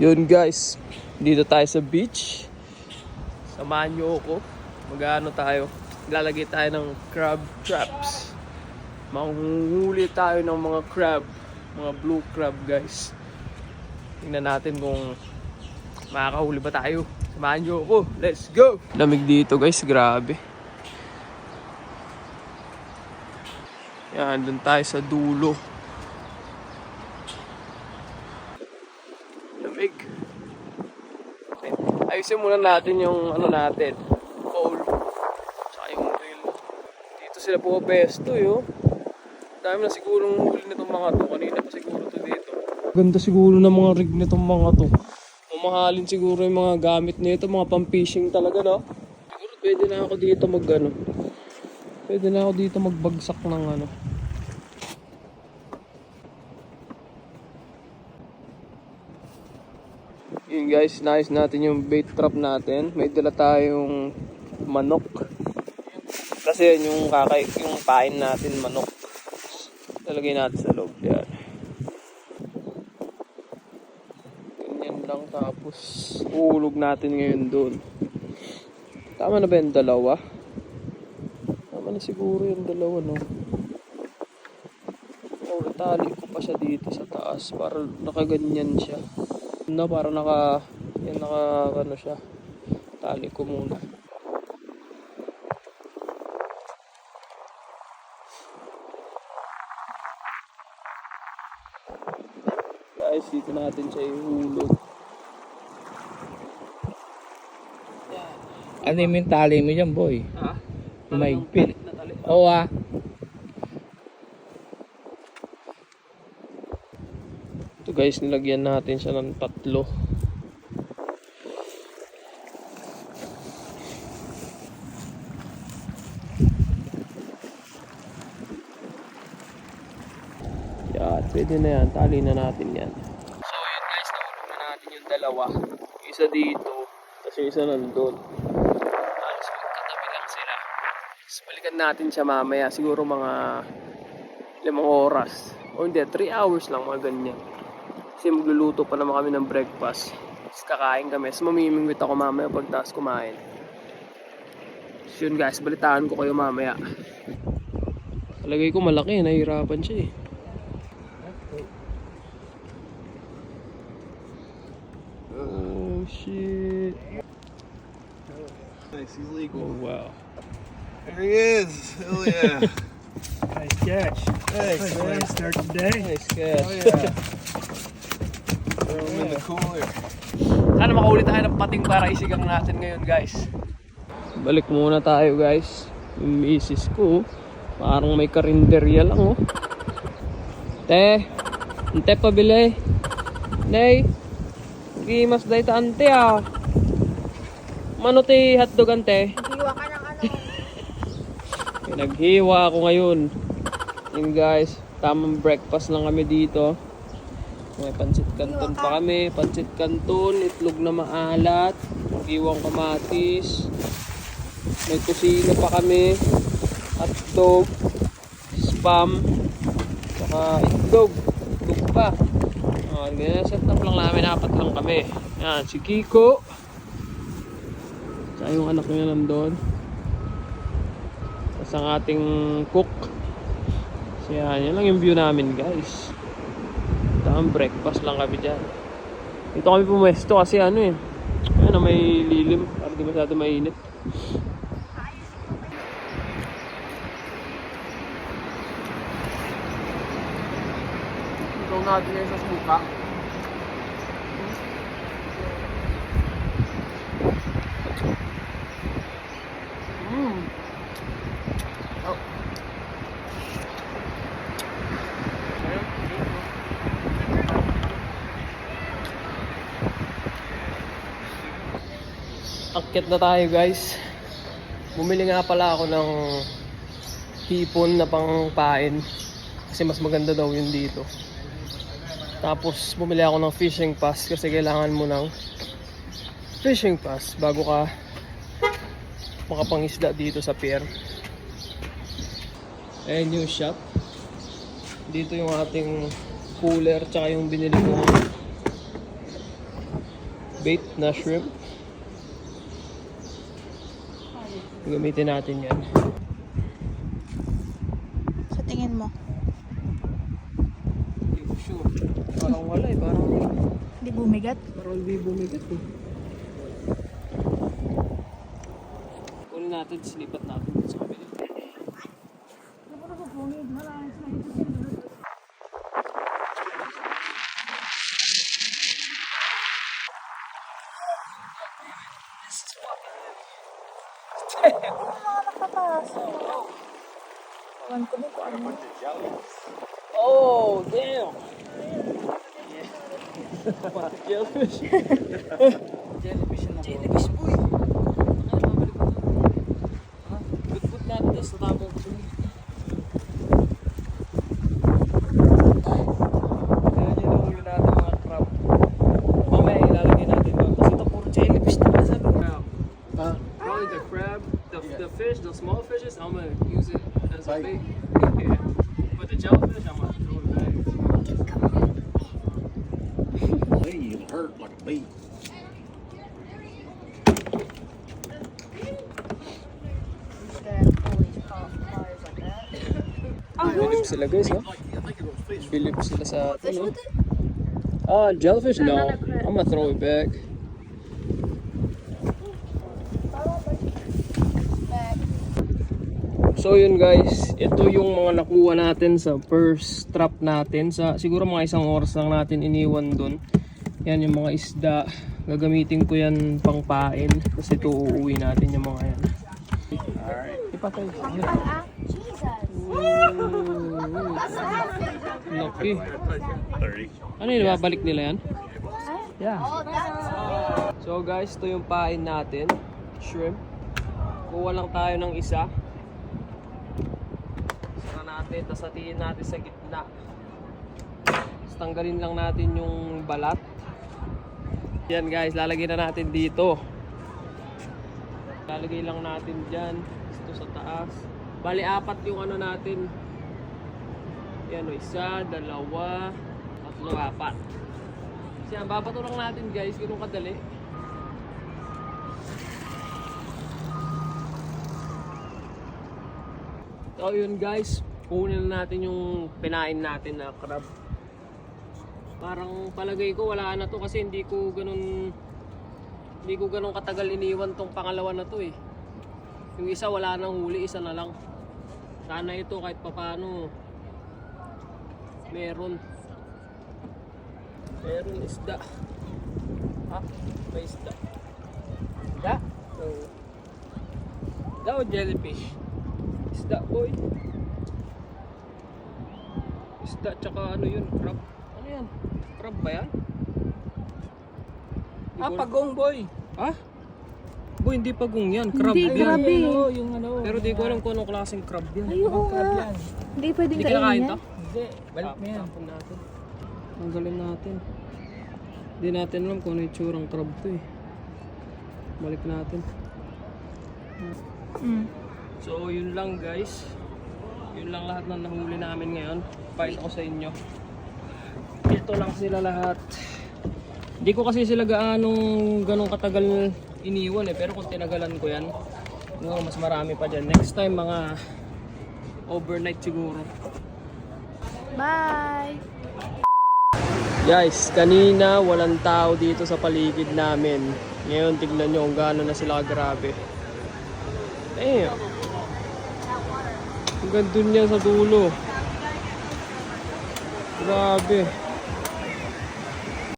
Yun guys, dito tayo sa beach. Samahan nyo ako. Mag-ano tayo. Lalagay tayo ng crab traps. Manghuli tayo ng mga crab. Mga blue crab guys. Tingnan natin kung makakahuli ba tayo. Samahan nyo ako. Let's go! Lamig dito guys, grabe. Yan, dun tayo sa dulo. Lamig. Okay. Ayusin muna natin yung ano natin. Pole. Tsaka yung reel. Dito sila pumapesto yo. Dami na sigurong huli nitong mga to. Kanina pa siguro to dito. Ganda siguro ng mga rig nitong mga to. Mamahalin siguro yung mga gamit nito. Mga pang-fishing talaga no. Siguro pwede na ako dito mag ano. Pwede na ako dito magbagsak ng ano. Guys, nice natin yung bait trap natin. May dala tayong manok. Kasi yan yung kakay, yung pain natin manok. Talagay natin sa loob. Yan. Ganyan lang tapos ulog natin ngayon doon. Tama na ba yung dalawa? Tama na siguro yung dalawa no. Oh, tali ko pa siya dito sa taas para nakaganyan siya na para naka yan naka ano siya tali ko muna guys dito natin siya ihulog Ano yung tali mo dyan, boy? ha? Mahigpit. Oo ah. Ito guys nilagyan natin siya ng tatlo. Yan pwede na yan. Tali na natin yan. So yun guys nahulog na natin yung dalawa. Isa dito tapos yung isa nandun. Halos magkatabi lang sila. Tapos balikan natin siya mamaya siguro mga limang oras. O hindi 3 hours lang mga ganyan kasi magluluto pa naman kami ng breakfast. Tapos kakain kami. Tapos mamimingwit ako mamaya pagtaas kumain. So yun guys, balitaan ko kayo mamaya. Palagay ko malaki, nahihirapan siya eh. Oh shit. Nice, he's Oh legal. wow. There he is. Hell yeah. Nice catch. Thanks, Nice man. start the day. Nice catch. Oh yeah. Cooler. Sana makaulit tayo ng pating para isigang natin ngayon guys. Balik muna tayo guys. Yung misis ko, parang may karinderya lang oh. Te, ante pabili. Nay, gimas day ta ante ah. Mano ti hotdog ante? Hiwa ka ng ano. Pinaghiwa ako ngayon. Yun guys, tamang breakfast lang kami dito. May pancit canton pa kami, pancit canton, itlog na maalat, iwang kamatis. May kusino pa kami, hotdog, spam, saka itlog, itlog pa. Oh, ganyan, set up lang namin, apat lang kami. Yan, si Kiko. Saka yung anak niya nandun. Tapos ating cook. So yan, yan lang yung view namin guys. Tamang breakfast lang kami dyan. Dito kami pumwesto kasi ano eh. Ayun na may lilim para di masyado mainit. Ikaw natin ngayon sa suka. Akit na tayo guys. Bumili nga pala ako ng hipon na pangpain. Kasi mas maganda daw yun dito. Tapos bumili ako ng fishing pass kasi kailangan mo ng fishing pass bago ka makapangisda dito sa pier. Ayan yung shop. Dito yung ating cooler tsaka yung binili kong bait na shrimp. Gamitin natin yan. Sa tingin mo? Hindi ko sure. Parang wala eh. Parang, Hindi bumigat? parang hindi bumigat eh. Kunin natin, silipat natin Ewan ko din kung ano. Oh, damn! What the jellyfish? jellyfish na Jellyfish, boy! Good natin to sa tamang it as a Bait. bait. Yeah. But the jellyfish, I'm gonna throw it back. Hey, it hurt like a bee. Bilip sila guys, no? Bilip sila sa atin. Ah, jellyfish? No. I'm gonna throw it back. So yun guys, ito yung mga nakuha natin sa first trap natin. Sa siguro mga isang oras lang natin iniwan dun. Yan yung mga isda. Gagamitin ko yan pang pain kasi ito uuwi natin yung mga yan. Alright. Ipatay. Laki. Ano yun, babalik nila yan? Yeah. Oh, So guys, ito yung pain natin. Shrimp. Kuha lang tayo ng isa. Natin, tapos hatiin natin sa gitna. Tapos tanggalin lang natin yung balat. Yan guys, lalagay na natin dito. Lalagay lang natin dyan. Ito sa taas. Bali, apat yung ano natin. Yan o, isa, dalawa, tatlo, apat. Kasi yan, babato lang natin guys, ganun kadali. So yun guys, kunin na natin yung pinain natin na crab. Parang palagay ko wala na to kasi hindi ko ganun hindi ko ganun katagal iniwan tong pangalawa na to eh. Yung isa wala nang huli, isa na lang. Sana ito kahit papano meron. Meron isda. Ha? May isda. Isda? So, isda o jellyfish? Isda boy. Isda tsaka ano yun? Crab. Ano yan? Crab ba yan? Di Ah, pagong boy. Ha? Boy, hindi pagong yan. Crab Hindi, yan. crab eh. Ano, yung ano. Pero di ko alam kung anong klaseng crab yan. Ay, oo crab nga. yan. Hindi pwedeng Hindi kainin to? yan. Hindi, balik mo yan. Tapon natin. Tanggalin natin. Hindi natin alam kung ano yung tsurang crab to eh. Balik natin. Mm. So yun lang guys. Yun lang lahat ng nahuli namin ngayon. Pakita ko sa inyo. Ito lang sila lahat. Hindi ko kasi sila gaanong ganong katagal iniwan eh. Pero kung tinagalan ko yan, no, mas marami pa dyan. Next time mga overnight siguro. Bye! Guys, kanina walang tao dito sa paligid namin. Ngayon tignan nyo kung gaano na sila grabe. Damn. Ang ganda niya sa dulo. Grabe.